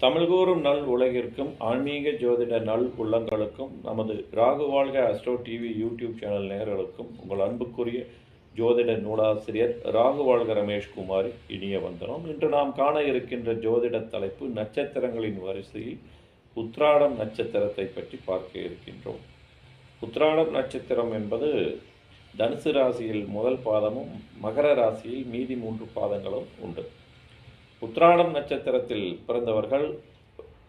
தமிழ்கூறும் நல் உலகிற்கும் ஆன்மீக ஜோதிட நல் உள்ளங்களுக்கும் நமது ராகு வாழ்க அஸ்ட்ரோ டிவி யூடியூப் சேனல் நேயர்களுக்கும் உங்கள் அன்புக்குரிய ஜோதிட நூலாசிரியர் ராகு வாழ்க ரமேஷ்குமார் இனிய வந்தனம். இன்று நாம் காண இருக்கின்ற ஜோதிட தலைப்பு நட்சத்திரங்களின் வரிசையில் உத்ராடம் நட்சத்திரத்தை பற்றி பார்க்க இருக்கின்றோம். உத்ராடம் நட்சத்திரம் என்பது தனுசு ராசியில் முதல் பாதமும் மகர ராசியில் மீதி மூன்று பாதங்களும் உண்டு. உத்ராடம் நட்சத்திரத்தில் பிறந்தவர்கள்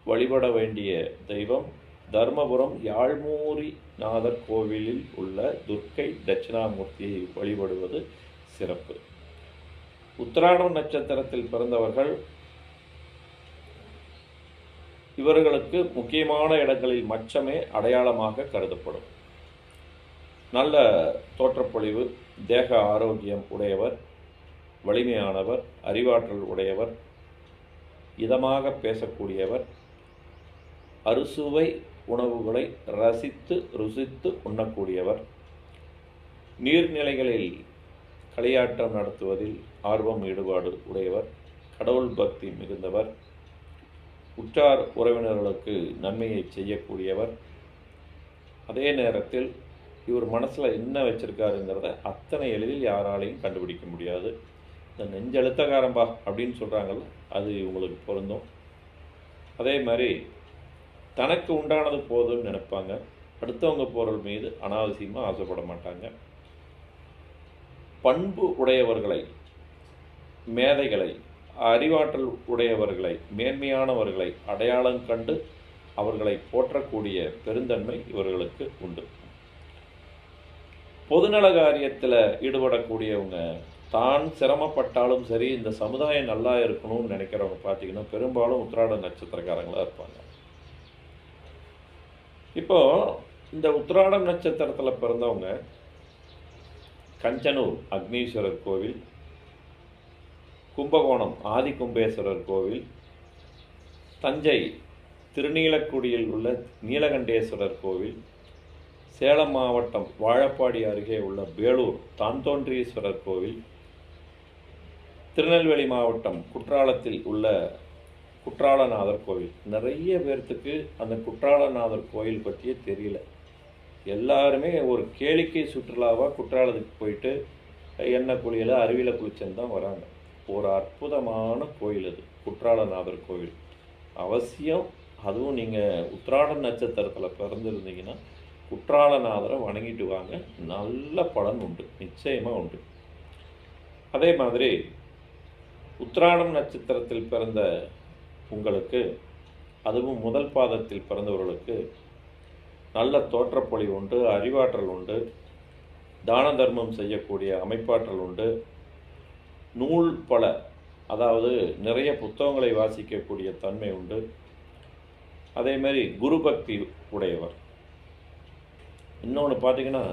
வழிபட வேண்டிய தெய்வம் தர்மபுரம் யாழ்மூரிநாதர் கோவிலில் உள்ள துர்க்கை தட்சிணாமூர்த்தியை வழிபடுவது சிறப்பு. உத்ராடம் நட்சத்திரத்தில் பிறந்தவர்கள் இவர்களுக்கு முக்கியமான இடங்களில் மச்சமே அடையாளமாக கருதப்படும். நல்ல தோற்றப்பொழிவு தேக ஆரோக்கியம் உடையவர் வலிமையானவர் அறிவாற்றல் உடையவர் இதமாக பேசக்கூடியவர். அறுசுவை உணவுகளை ரசித்து ருசித்து உண்ணக்கூடியவர். நீர்நிலைகளில் களியாட்டம் நடத்துவதில் ஆர்வம் ஈடுபாடு உடையவர். கடவுள் பக்தி மிகுந்தவர். உற்றார் உறவினர்களுக்கு நன்மையை செய்யக்கூடியவர். அதே நேரத்தில் இவர் மனசில் என்ன வச்சிருக்காருங்கிறத அத்தனை எளிதில் யாராலையும் கண்டுபிடிக்க முடியாது. இந்த நெஞ்செழுத்தக்காரம்பா அப்படின்னு சொல்கிறாங்கல்ல அது இவங்களுக்கு பொருந்தும். அதே மாதிரி தனக்கு உண்டானது போதும்னு நினைப்பாங்க. அடுத்தவங்க பொருள் மீது அனாவசியமாக ஆசைப்பட மாட்டாங்க. பண்பு உடையவர்களை மேதைகளை அறிவாற்றல் உடையவர்களை மேன்மையானவர்களை அடையாளம் கண்டு அவர்களை போற்றக்கூடிய பெருந்தன்மை இவர்களுக்கு உண்டு. பொதுநல காரியத்தில் ஈடுபடக்கூடியவங்க தான் சிரமப்பட்டாலும் சரி இந்த சமுதாயம் நல்லா இருக்கணும்னு நினைக்கிறவங்க பார்த்தீங்கன்னா பெரும்பாலும் உத்திராட நட்சத்திரக்காரங்களாக இருப்பாங்க. இப்போ இந்த உத்திராடம் நட்சத்திரத்தில் பிறந்தவங்க கஞ்சனூர் அக்னீஸ்வரர் கோவில் கும்பகோணம் ஆதிகும்பேஸ்வரர் கோவில் தஞ்சை திருநீலக்குடியில் உள்ள நீலகண்டேஸ்வரர் கோவில் சேலம் மாவட்டம் வாழப்பாடி அருகே உள்ள பேலூர் தான்தோன்றீஸ்வரர் கோவில் திருநெல்வேலி மாவட்டம் குற்றாலத்தில் உள்ள குற்றாலநாதர் கோவில். நிறைய பேர்த்துக்கு அந்த குற்றாலநாதர் கோயில் பற்றியே தெரியல. எல்லாருமே ஒரு கேளிக்கை சுற்றுலாவாக குற்றாலத்துக்கு போயிட்டு எண்ணெய் குளியல அருவியில் குளிச்சுன்னு தான் வராங்க. ஒரு அற்புதமான கோயில் அது குற்றாலநாதர் கோவில். அவசியம் அதுவும் நீங்கள் உத்திராட நட்சத்திரத்தில் பிறந்திருந்தீங்கன்னா குற்றாலநாதரை வணங்கிட்டு வாங்க. நல்ல பலன் உண்டு நிச்சயமாக உண்டு. அதே மாதிரி உத்ராடம் நட்சத்திரத்தில் பிறந்த உங்களுக்கு அதுவும் முதல் பாதத்தில் பிறந்தவர்களுக்கு நல்ல தோற்றப்பொழிவு உண்டு அறிவாற்றல் உண்டு தான தர்மம் செய்யக்கூடிய அமைப்பாற்றல் உண்டு. நூல் பல அதாவது நிறைய புத்தகங்களை வாசிக்கக்கூடிய தன்மை உண்டு. அதே மாதிரி குரு பக்தி உடையவர். இன்னொன்று பார்த்தீங்கன்னா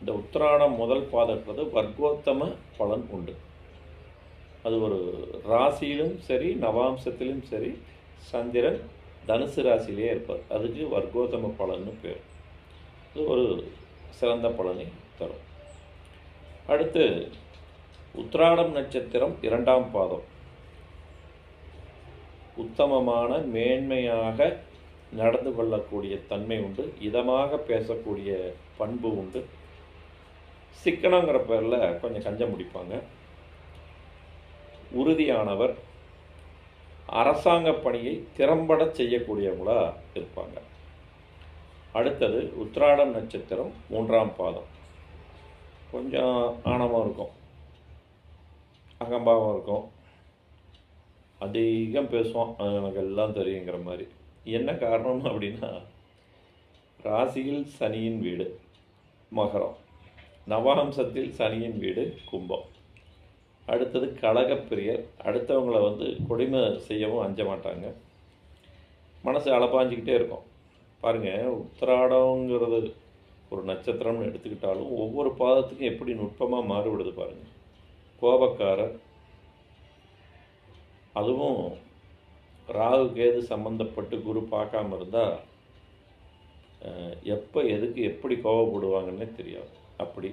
இந்த உத்திராடம் முதல் பாதன்றது வர்க்கோத்தம பலன் உண்டு. அது ஒரு ராசியிலும் சரி நவாம்சத்திலும் சரி சந்திரன் தனுசு ராசியிலே இருப்பார். அதுக்கு வர்க்கோத்தம பலன்னு பேர். இது ஒரு சிறந்த பலனை தரும். அடுத்து உத்ராடம் நட்சத்திரம் இரண்டாம் பாதம். உத்தமமான மேன்மையாக நடந்து கொள்ளக்கூடிய தன்மை உண்டு. இதமாக பேசக்கூடிய பண்பு உண்டு. சிக்கனங்கிற பேரில் கொஞ்சம் கஞ்சம் முடிப்பாங்க. உறுதியானவர் அரசாங்க பணியை திறம்பட செய்யக்கூடியவங்களா இருப்பாங்க. அடுத்தது உத்ராடம் நட்சத்திரம் மூன்றாம் பாதம். கொஞ்சம் ஆணவம் இருக்கும். அகம்பாவம் இருக்கும். அதிகம் பேசுவோம் அது எனக்கு எல்லாம் தெரியுங்கிற மாதிரி. என்ன காரணம் அப்படின்னா ராசியில் சனியின் வீடு மகரம். நவாம்சத்தில் சனியின் வீடு கும்பம். அடுத்தது கழகப்பிரியர் அடுத்தவங்களை வந்து கொடுமை செய்யவும் அஞ்ச மாட்டாங்க. மனசு அளப்பாஞ்சிக்கிட்டே இருக்கும். பாருங்கள் உத்திராடங்கிறது ஒரு நட்சத்திரம்னு எடுத்துக்கிட்டாலும் ஒவ்வொரு பாதத்துக்கும் எப்படி நுட்பமாக மாறுபடுது பாருங்கள் கோபக்காரர் அதுவும் ராகு கேது சம்மந்தப்பட்டு குரு பார்க்காம இருந்தால் எப்போ எதுக்கு எப்படி கோவப்படுவாங்கன்னே தெரியாது. அப்படி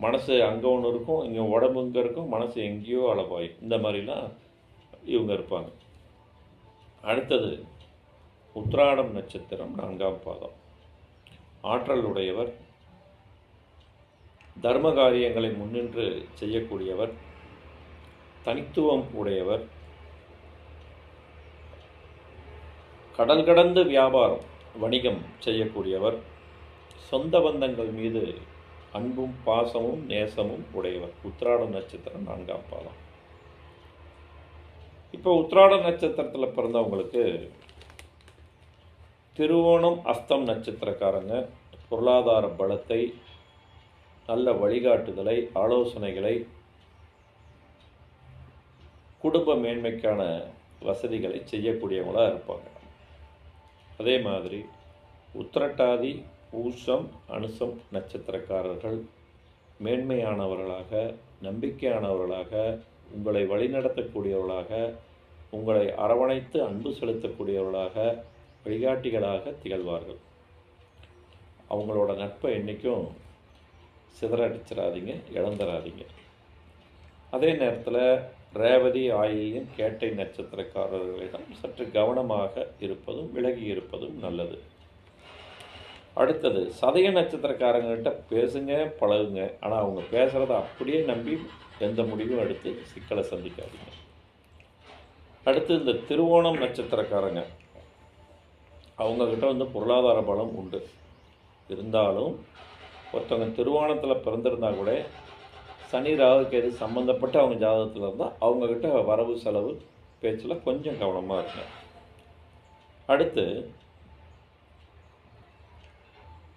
மனசு அங்கே ஒன்று இருக்கும் இங்கே உடம்பு இங்கே இருக்கும் மனசு எங்கேயோ அளவாயும் இந்த மாதிரிலாம் இவங்க இருப்பாங்க. அடுத்தது உத்ராடம் நட்சத்திரம் நான்காம் பாதம். ஆற்றல் உடையவர் தர்ம காரியங்களை முன்னின்று செய்யக்கூடியவர் தனித்துவம் உடையவர் கடல் கடந்து வியாபாரம் வணிகம் செய்யக்கூடியவர் சொந்த பந்தங்கள் மீது அன்பும் பாசமும் நேசமும் உடையவர். உத்திராட நட்சத்திரம் நான்காம் பாதம். இப்போ உத்திராட நட்சத்திரத்தில் பிறந்தவங்களுக்கு திருவோணம் அஸ்தம் நட்சத்திரக்காரங்க பொருளாதார பலத்தை நல்ல வழிகாட்டுதலை ஆலோசனைகளை குடும்ப மேன்மைக்கான வசதிகளை செய்யக்கூடியவங்களாக இருப்பாங்க. அதே மாதிரி உத்திரட்டாதி பூசம் அனுசம் நட்சத்திரக்காரர்கள். மேன்மையானவர்களாக நம்பிக்கையானவர்களாக உங்களை வழிநடத்தக்கூடியவர்களாக உங்களை அரவணைத்து அன்பு செலுத்தக்கூடியவர்களாக வழிகாட்டிகளாக திகழ்வார்கள். அவங்களோட நட்பை என்றைக்கும் சிதறடிச்சிடாதீங்க இழந்துடாதீங்க. அதே நேரத்தில் ரேவதி ஆயிலியம் கேட்டை நட்சத்திரக்காரர்களிடம் சற்று கவனமாக இருப்பதும் விலகி இருப்பதும் நல்லது. அடுத்தது சதய நட்சத்திரக்காரங்கள்கிட்ட பேசுங்க பழகுங்க. ஆனால் அவங்க பேசுகிறத அப்படியே நம்பி எந்த முடிவும் எடுத்து சிக்கலை சந்திக்காதீங்க. அடுத்து இந்த திருவோணம் நட்சத்திரக்காரங்க. அவங்கக்கிட்ட வந்து பொருளாதார பலம் உண்டு. இருந்தாலும் ஒருத்தவங்க திருவோணத்தில் பிறந்திருந்தா கூட சனி ராகுக்கு எது சம்மந்தப்பட்டு அவங்க ஜாதகத்தில் இருந்தால் அவங்கக்கிட்ட வரவு செலவு பேச்சில் கொஞ்சம் கவனமாக இருங்க. அடுத்து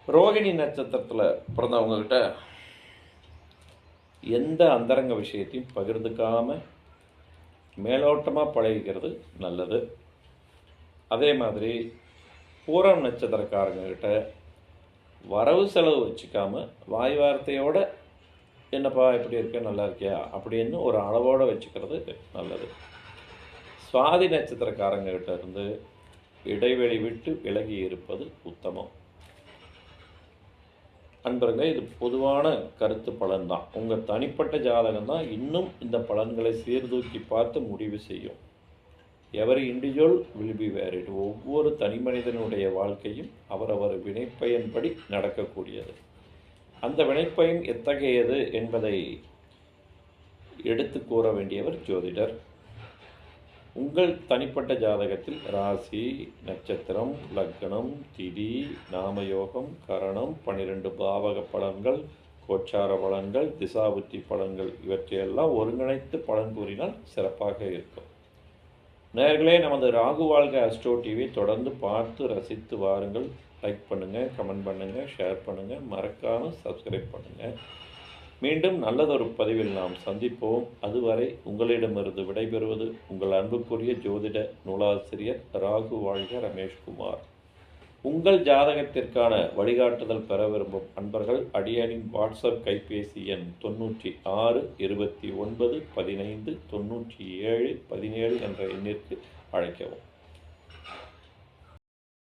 ரோகிணி நட்சத்திரத்தில் பிறந்தவங்கக்கிட்ட எந்த அந்தரங்க விஷயத்தையும் பகிர்ந்துக்காமல் மேலோட்டமாக பழகிக்கிறது நல்லது. அதே மாதிரி பூரம் நட்சத்திரக்காரங்கக்கிட்ட வரவு செலவு வச்சுக்காம வாய் வார்த்தையோட என்னப்பா இப்படி இருக்க? நல்லா இருக்கியா? அப்படின்னு ஒரு அளவோடு வச்சுக்கிறது நல்லது. சுவாதி நட்சத்திரக்காரங்ககிட்ட இருந்து இடைவெளி விட்டு விலகி இருப்பது உத்தமம். அன்பருங்க இது பொதுவான கருத்து பலன் தான் உங்கள் தனிப்பட்ட ஜாதகம் தான் இன்னும் இந்த பலன்களை சீர்தூக்கி பார்த்து முடிவு செய்யும். Every individual will be varied ஒவ்வொரு தனி மனிதனுடைய வாழ்க்கையும் அவரவர் வினைப்பயன்படி நடக்கக்கூடியது. அந்த வினைப்பயன் எத்தகையது என்பதை எடுத்து கூற வேண்டியவர் ஜோதிடர். உங்கள் தனிப்பட்ட ஜாதகத்தில் ராசி நட்சத்திரம் லக்னம் திதி நாமயோகம் கரணம் பன்னிரெண்டு பாவக பலன்கள் கோச்சார பலன்கள் திசாபுத்தி பலன்கள் இவற்றையெல்லாம் ஒருங்கிணைத்து பலன் கூறினால் சிறப்பாக இருக்கும். நேர்களே நமது ராகு வாழ்க அஸ்ட்ரோ டிவி தொடர்ந்து பார்த்து ரசித்து வாருங்கள். லைக் பண்ணுங்கள் கமெண்ட் பண்ணுங்கள் ஷேர் பண்ணுங்கள் மறக்காமல் சப்ஸ்கிரைப் பண்ணுங்கள் மீண்டும் நல்லதொரு பதிவில் நாம் சந்திப்போம். அதுவரை உங்களிடமிருந்து விடைபெறுவது உங்கள் அன்புக்குரிய ஜோதிட நூலாசிரியர் ராகு வாழ்க ரமேஷ்குமார். உங்கள் ஜாதகத்திற்கான வழிகாட்டுதல் பெற விரும்பும் அன்பர்கள் அடியனின் வாட்ஸ்அப் கைபேசி எண் தொண்ணூற்றி ஆறு இருபத்தி ஒன்பது பதினைந்து தொண்ணூற்றி ஏழு பதினேழு என்ற எண்ணிற்கு அழைக்கவும்.